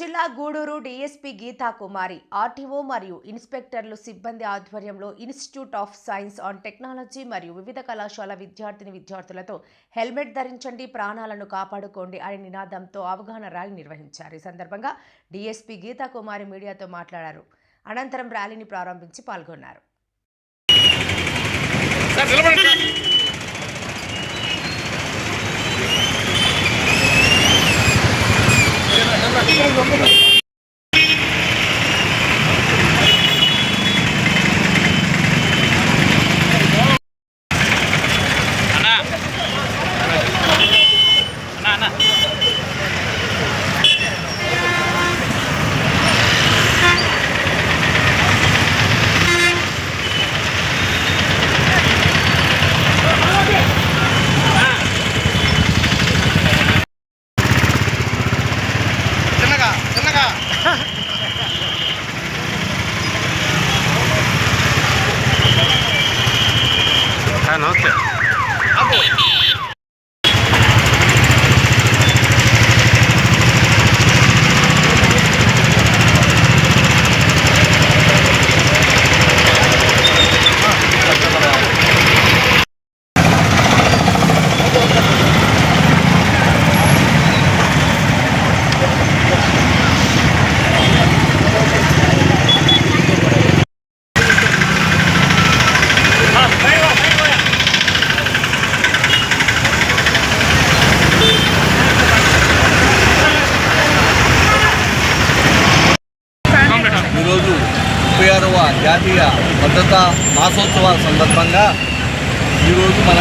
జిల్లా Gudur DSP Gita Kumari RTO మరియు ఇన్స్పెక్టర్లు సిబ్బంది ఆధ్వర్యంలో institute of science and technology మరియు వివిధ కళాశాల విద్యార్థిని విద్యార్థులతో హెల్మెట్ ధరించండి ప్రాణాలను కాపాడుకోండి అనే నినాదంతో అవగాహన ర్యాలీ నిర్వహించారు. ఈ సందర్భంగా డీఎస్పీ గీతా కుమారి మీడియాతో మాట్లాడారు. అనంతరం ర్యాలీని ప్రారంభించి పాల్గొన్నారు. നോക്കിയോ జాతీయ భద్రతా మాసోత్సవాల సందర్భంగా ఈరోజు మన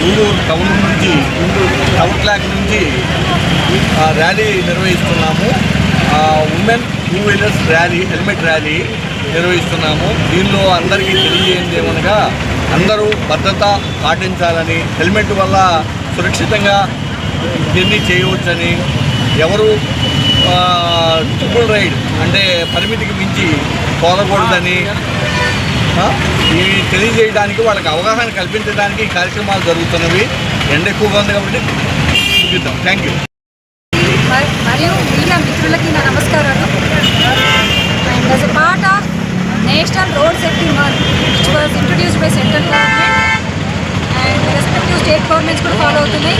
గూడూరు టౌన్ నుంచి గూడూరు టౌన్ క్లాక్ నుంచి ర్యాలీ నిర్వహిస్తున్నాము. Women two wheelers rally helmet rally నిర్వహిస్తున్నాము. దీనిలో అందరికీ తెలియజేయండి ఏమనగా అందరూ భద్రత పాటించాలని హెల్మెట్ వల్ల సురక్షితంగా ఇవన్నీ చేయవచ్చని ఎవరు ట్రిపుల్ రైడ్ అంటే పరిమితికి మించి పోదకూడదని ఇవి తెలియజేయడానికి వాళ్ళకి అవగాహన కల్పించడానికి ఈ కార్యక్రమాలు జరుగుతున్నవి. ఎండ ఎక్కువగా ఉంది కాబట్టి చూపిద్దాం. థ్యాంక్ యూ మరియు మీడియా మిత్రులకి నా నమస్కారాలు. And as a part of national road safety month which was introduced by central government and respective state governments కూడా ఫాలో అవుతున్నాయి.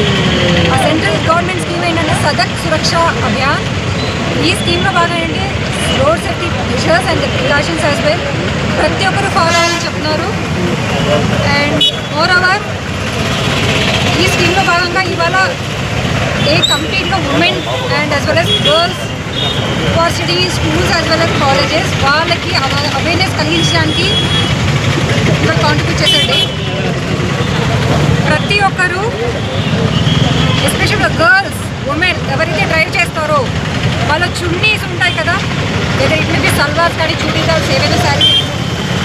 ఆ సెంట్రల్ గవర్నమెంట్ స్కీమ్ ఏంటంటే సదక్ సురక్ష అభియాన్ ఈ స్కీమ్లో భాగం ఏంటి road safety measures and precautions as well ప్రతి ఒక్కరు ఫాలో అయ్యాలని చెప్తున్నారు. అండ్ మోర్ అవర్ ఈ స్కీమ్లో భాగంగా ఇవాళ ఏ కంప్లీట్గా women and as well as girls university schools as well as colleges వాళ్ళకి అవేర్నెస్ కలిగించడానికి ఇక్కడ కాంట్రిబ్యూట్ చేసండి ప్రతి ఒక్కరూ ఎస్పెషల్గా గర్ల్స్ ఉమెన్ ఎవరైతే డ్రైవ్ చేస్తారో వాళ్ళ చున్నీస్ ఉంటాయి కదా? లేదా ఇట్ సల్వార్స్ కానీ చూడీదార్స్ ఏవైనా శారీ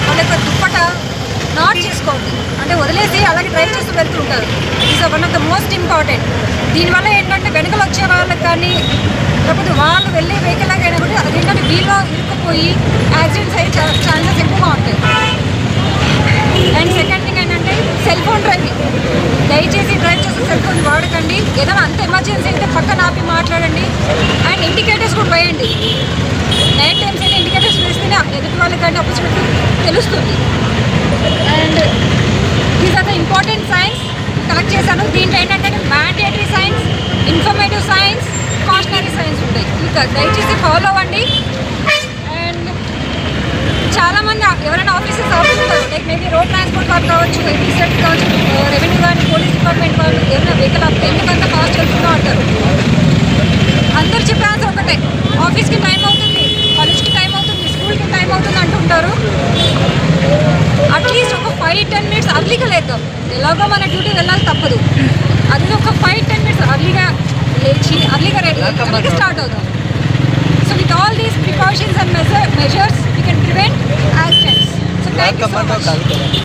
వాళ్ళ యొక్క దుప్పట నాట్ చేసుకోండి అంటే వదిలేసి అలాగే డ్రైవ్ చేస్తూ వెళ్తూ ఉంటారు is one of the most important దీనివల్ల ఏంటంటే వెనకలు వచ్చే వాళ్ళకి కానీ లేకపోతే వాళ్ళు వెళ్ళే వెహికల్ అయినా కూడా ఏంటంటే వీళ్ళు ఇరుక్కుపోయి యాక్సిడెంట్స్ అయ్యే ఛాన్సెస్ ఎక్కువగా ఉంటాయి. And second cell phone driving. దయచేసి డ్రైవ్ చేసే సెల్ ఫోన్ వాడకండి. ఏదైనా అంత ఎమర్జెన్సీ అయితే పక్కన ఆపి మాట్లాడండి. అండ్ ఇండికేటర్స్ కూడా వేయండి. నైట్ టైమ్స్ అయితే ఇండికేటర్స్ వేస్తేనే ఎదుటి వాళ్ళకి కానీ ఆపర్చునిటీ తెలుస్తుంది. And these are the important signs collect చేశాను. దీంట్లో ఏంటంటే mandatory signs informative signs cautionary signs ఉంటాయి. ఇంకా దయచేసి ఫాలో అవ్వండి. వాళ్ళు కావచ్చు ఎగ్జిస్టెంట్ కావచ్చు రెవెన్యూ కానీ పోలీస్ డిపార్ట్మెంట్ వాళ్ళు ఏమైనా వెహికల్ ఆపితే ఎందుకంత ఫాస్ట్ వెళ్తుందో అంటారు. అందరు చెప్పే ఆన్సర్ ఒకటే ఆఫీస్కి టైం అవుతుంది కాలేజ్కి టైం అవుతుంది స్కూల్కి టైం అవుతుంది అంటుంటారు. అట్లీస్ట్ ఒక ఫైవ్ టెన్ మినిట్స్ అర్లీగా లేద్దాం. ఎలాగో మన డ్యూటీ వెళ్ళాలి తప్పదు. అది ఒక ఫైవ్ టెన్ మినిట్స్ అర్లీగా లేచి అర్లీగా రెడీ స్టార్ట్ అవుదాం. So with all these precautions and measure measures we can prevent accidents so thank you so much